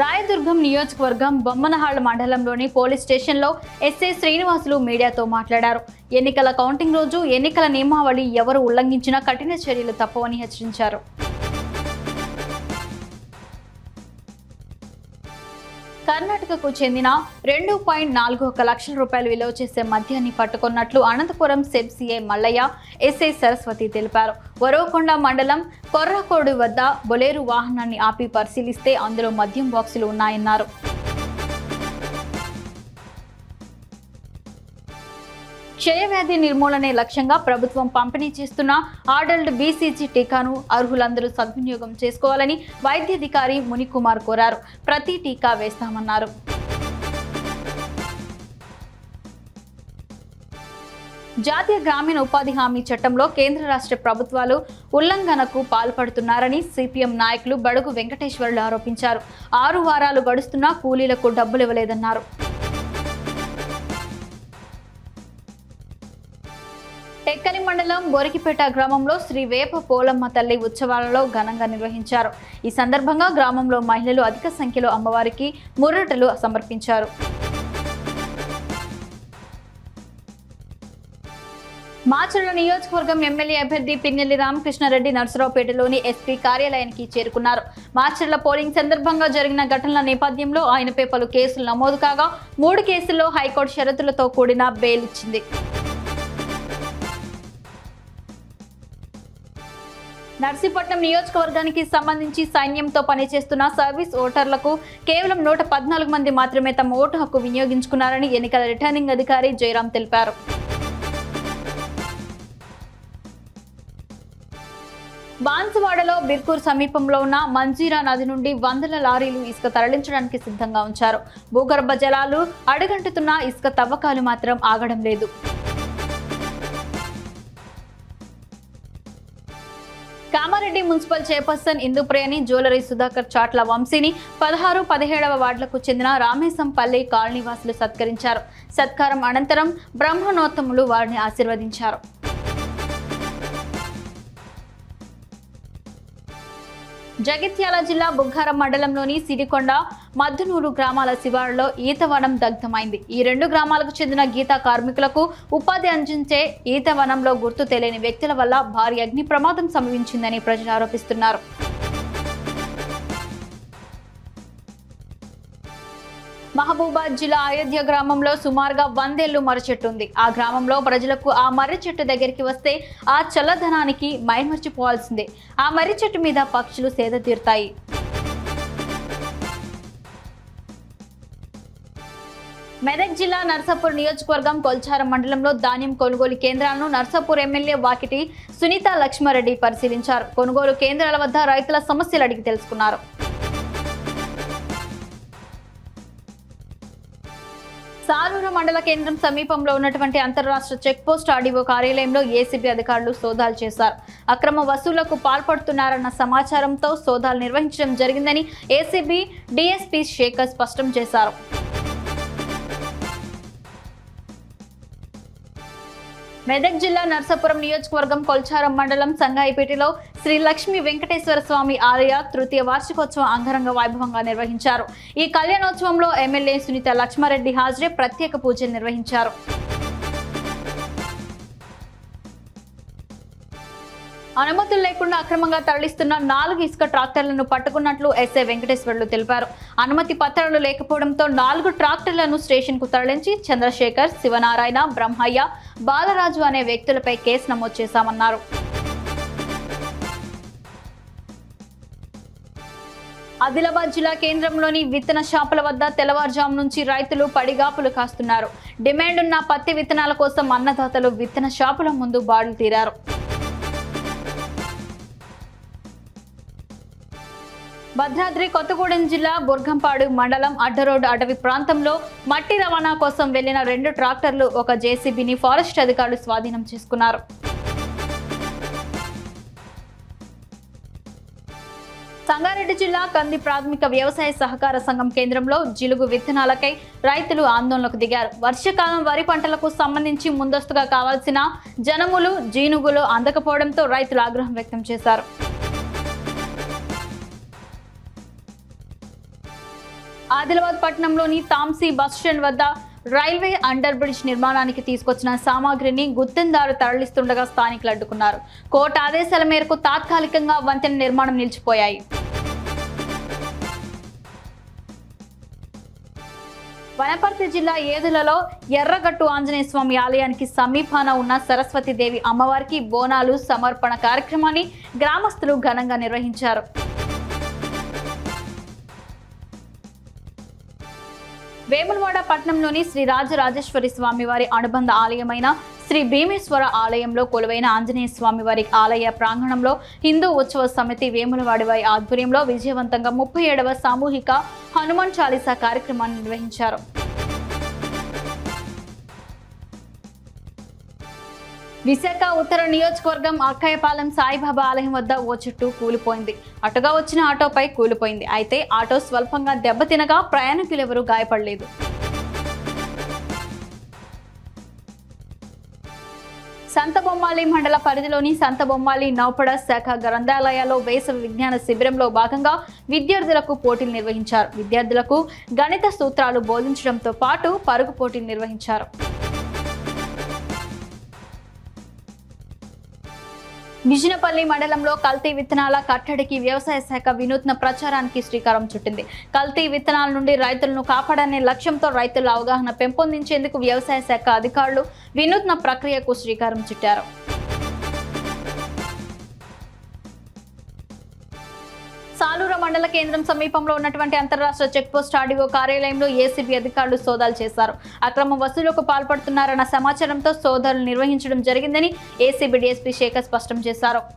రాయదుర్గం నియోజకవర్గం బొమ్మనహాళ్ మండలంలోని పోలీస్ స్టేషన్లో ఎస్ఐ శ్రీనివాసులు మీడియాతో మాట్లాడారు. ఎన్నికల కౌంటింగ్ రోజు ఎన్నికల నియమావళి ఎవరు ఉల్లంఘించినా కఠిన చర్యలు తప్పవని హెచ్చరించారు. కర్ణాటకకు చెందిన రెండు పాయింట్ నాలుగు ఒక లక్షల రూపాయలు విలువ చేసే మద్యాన్ని పట్టుకున్నట్లు Anantapuram SEB CI Mallaiah SI Saraswathi తెలిపారు. వరవకొండ మండలం కొర్రకోడు వద్ద బొలేరు వాహనాన్ని ఆపి పరిశీలిస్తే అందులో మద్యం బాక్సులు ఉన్నాయన్నారు. క్షయవ్యాధి నిర్మూలనే లక్ష్యంగా ప్రభుత్వం పంపిణీ చేస్తున్న ఆడల్ట్ బీసీజీ టీకాను అర్హులందరూ సద్వినియోగం చేసుకోవాలని వైద్యాధికారి మునికుమార్ కోరారు. ప్రతి టీకా వేస్తామన్నారు. జాతీయ గ్రామీణ ఉపాధి హామీ చట్టంలో కేంద్ర రాష్ట్ర ప్రభుత్వాలు ఉల్లంఘనకు పాల్పడుతున్నారని సిపిఎం నాయకులు బడుగు వెంకటేశ్వర్లు ఆరోపించారు. ఆరు వారాలు గడుస్తున్నా కూలీలకు డబ్బులు ఇవ్వలేదన్నారు టెక్కలి మండలం బోరికిపేట గ్రామంలో శ్రీ వేప పోలమ్మ తల్లి ఉత్సవాలలో ఘనంగా నిర్వహించారు. ఈ సందర్భంగా గ్రామంలో మహిళలు అధిక సంఖ్యలో అమ్మవారికి ముర్రటలు సమర్పించారు. మాచర్ల నియోజకవర్గం ఎమ్మెల్యే అభ్యర్థి పిన్నెల్లి రామకృష్ణారెడ్డి నర్సరావుపేటలోని ఎస్పీ కార్యాలయానికి చేరుకున్నారు. మాచర్ల పోలింగ్ సందర్భంగా జరిగిన ఘటనల నేపథ్యంలో ఆయనపై పలు కేసులు నమోదు కాగా మూడు కేసుల్లో హైకోర్టు షరతులతో కూడిన బెయిల్ ఇచ్చింది. నర్సీపట్నం నియోజకవర్గానికి సంబంధించి సైన్యంతో పనిచేస్తున్న సర్వీస్ ఓటర్లకు కేవలం నూట పద్నాలుగు మంది మాత్రమే తమ ఓటు హక్కు వినియోగించుకున్నారని ఎన్నికల రిటర్నింగ్ అధికారి జయరాం తెలిపారు. బాన్సువాడలో బిర్కూర్ సమీపంలో ఉన్న మంజీరా నది నుండి వందల లారీలు ఇసుక తరలించడానికి సిద్ధంగా ఉంచారు. భూగర్భ జలాలు అడుగంటుతున్న ఇసుక తవ్వకాలు మాత్రం ఆగడం లేదు. కామారెడ్డి మున్సిపల్ చైర్పర్సన్ ఇందుప్రియని జ్యువెలరీ సుధాకర్ చాట్ల వంశీని పదహారు పదిహేడవ వార్డులకు చెందిన రామేశంపల్లి కాలనీవాసులు సత్కరించారు. సత్కారం అనంతరం బ్రహ్మణోత్తములు వారిని ఆశీర్వదించారు. జగిత్యాల జిల్లా బుగ్గారం మండలంలోని సిరికొండ మద్దునూరు గ్రామాల శివారులో ఈతవనం దగ్ధమైంది. ఈ రెండు గ్రామాలకు చెందిన గీత కార్మికులకు ఉపాధి అందించే ఈతవనంలో గుర్తు తెలియని వ్యక్తుల వల్ల భారీ అగ్ని ప్రమాదం సంభవించిందని ప్రజలు ఆరోపిస్తున్నారు. మహబూబాద్ జిల్లా అయోధ్య గ్రామంలో సుమారుగా వందేళ్ళు మర్రి చెట్టు ఉంది ఆ గ్రామంలో ప్రజలకు ఆ మర్రి చెట్టు దగ్గరికి వస్తే ఆ చల్లదనానికి మైమర్చిపోవాల్సిందే. ఆ మర్రి చెట్టు మీద పక్షులు సేద తీరుతాయి. మెదక్ జిల్లా నర్సాపూర్ నియోజకవర్గం కొల్చారం మండలంలో ధాన్యం కొనుగోలు కేంద్రాలను నర్సాపూర్ ఎమ్మెల్యే వాకిటి సునీత లక్ష్మారెడ్డి పరిశీలించారు. కొనుగోలు కేంద్రాల వద్ద రైతుల సమస్యలు అడిగి తెలుసుకున్నారు. సాలూరు మండల కేంద్రం సమీపంలో ఉన్నటువంటి అంతర్రాష్ట్ర చెక్పోస్ట్ ఆర్డీఓ కార్యాలయంలో ఏసీబీ అధికారులు సోదాలు చేశారు. అక్రమ వసూళ్ళకు పాల్పడుతున్నారన్న సమాచారంతో సోదాలు నిర్వహించడం జరిగిందని ఏసీబీ డీఎస్పీ శేఖర్ స్పష్టం చేశారు. మెదక్ జిల్లా నర్సాపురం నియోజకవర్గం కొల్చారం మండలం సంగాయిపేటలో శ్రీ లక్ష్మీ వెంకటేశ్వర స్వామి ఆలయ తృతీయ వార్షికోత్సవం అంగరంగ వైభవంగా నిర్వహించారు. ఈ కళ్యాణోత్సవంలో ఎమ్మెల్యే సునీత లక్ష్మారెడ్డి హాజరే ప్రత్యేక పూజలు నిర్వహించారు. అనుమతులు లేకుండా అక్రమంగా తరలిస్తున్న నాలుగు ఇసుక ట్రాక్టర్లను పట్టుకున్నట్లు ఎస్ఐ వెంకటేశ్వర్లు తెలిపారు. అనుమతి పత్రాలు లేకపోవడంతో నాలుగు ట్రాక్టర్లను స్టేషన్కు తరలించి చంద్రశేఖర్ శివనారాయణ బ్రహ్మయ్య బాలరాజు అనే వ్యక్తులపై కేసు నమోదు చేశామన్నారు. ఆదిలాబాద్ జిల్లా కేంద్రంలోని విత్తన షాపుల వద్ద తెల్లవారుజాము నుంచి రైతులు పడిగాపులు కాస్తున్నారు. డిమాండ్ ఉన్న పత్తి విత్తనాల కోసం అన్నదాతలు విత్తన షాపుల ముందు బాడులు తీరారు. భద్రాద్రి కొత్తగూడెం జిల్లా బుర్గంపాడు మండలం అడ్డరోడ్ అటవీ ప్రాంతంలో మట్టి రవాణా కోసం వెళ్ళిన రెండు ట్రాక్టర్లు ఒక జేసీబీని ఫారెస్ట్ అధికారులు స్వాధీనం చేసుకున్నారు. సంగారెడ్డి జిల్లా కంది ప్రాథమిక వ్యవసాయ సహకార సంఘం కేంద్రంలో జిలుగు విత్తనాలకై రైతులు ఆందోళనకు దిగారు. వర్షాకాలం వరి పంటలకు సంబంధించి ముందస్తుగా కావాల్సిన జనములు జీనుగులు అందకపోవడంతో రైతులు ఆగ్రహం వ్యక్తం చేశారు. ఆదిలాబాద్ పట్టణంలోని తాంసీ బస్ స్టాండ్ వద్ద రైల్వే అండర్ బ్రిడ్జ్ నిర్మాణానికి తీసుకొచ్చిన సామాగ్రిని గుత్తిందారు తరలిస్తుండగా స్థానికులు అడ్డుకున్నారు. కోర్టు ఆదేశాల మేరకు తాత్కాలికంగా వంతెన నిర్మాణం నిలిచిపోయాయి. వనపర్తి జిల్లా ఏదులలో ఎర్రగట్టు ఆంజనేయ స్వామి ఆలయానికి సమీపాన ఉన్న సరస్వతీదేవి అమ్మవారికి బోనాలు సమర్పణ కార్యక్రమాన్ని గ్రామస్తులు ఘనంగా నిర్వహించారు. వేములవాడ పట్టణంలోని శ్రీ రాజరాజేశ్వరి స్వామివారి అనుబంధ ఆలయమైన శ్రీ భీమేశ్వర ఆలయంలో కొలువైన ఆంజనేయ స్వామివారి ఆలయ ప్రాంగణంలో హిందూ ఉత్సవ సమితి వేములవాడి వారి ఆధ్వర్యంలో విజయవంతంగా ముప్పై ఏడవ సామూహిక హనుమాన్ చాలీసా కార్యక్రమాన్ని నిర్వహించారు. విశాఖ ఉత్తర నియోజకవర్గం అక్కయ్యపాలెం సాయిబాబా ఆలయం వద్ద ఓ చెట్టు కూలిపోయింది. అటుగా వచ్చిన ఆటోపై కూలిపోయింది. అయితే ఆటో స్వల్పంగా దెబ్బతినగా ప్రయాణికులెవరూ గాయపడలేదు. సంతబొమ్మాలి మండల పరిధిలోని సంతబొమ్మాలి నౌపడ శాఖ గ్రంథాలయాల్లో వేసవి విజ్ఞాన శిబిరంలో భాగంగా విద్యార్థులకు పోటీలు నిర్వహించారు. విద్యార్థులకు గణిత సూత్రాలు బోధించడంతో పాటు పరుగు పోటీలు నిర్వహించారు. నిజినపల్లి మండలంలో కల్తీ విత్తనాల కట్టడికి వ్యవసాయ శాఖ వినూత్న ప్రచారానికి శ్రీకారం చుట్టింది. కల్తీ విత్తనాల నుండి రైతులను కాపాడనే లక్ష్యంతో రైతుల అవగాహన పెంపొందించేందుకు వ్యవసాయ శాఖ అధికారులు వినూత్న ప్రక్రియకు శ్రీకారం చుట్టారు. సాలూర మండల కేంద్రం సమీపంలో ఉన్నటువంటి అంతరాష్ట్ర చెక్పోస్ట్ ఆర్డీఓ కార్యాలయంలో ఏసీబీ అధికారులు సోదాలు చేశారు. అక్రమ వసూలకు పాల్పడుతున్నారన్న సమాచారంతో సోదాలు నిర్వహించడం జరిగిందని ఏసీబీ డీఎస్పీ శేఖర్ స్పష్టం చేశారు.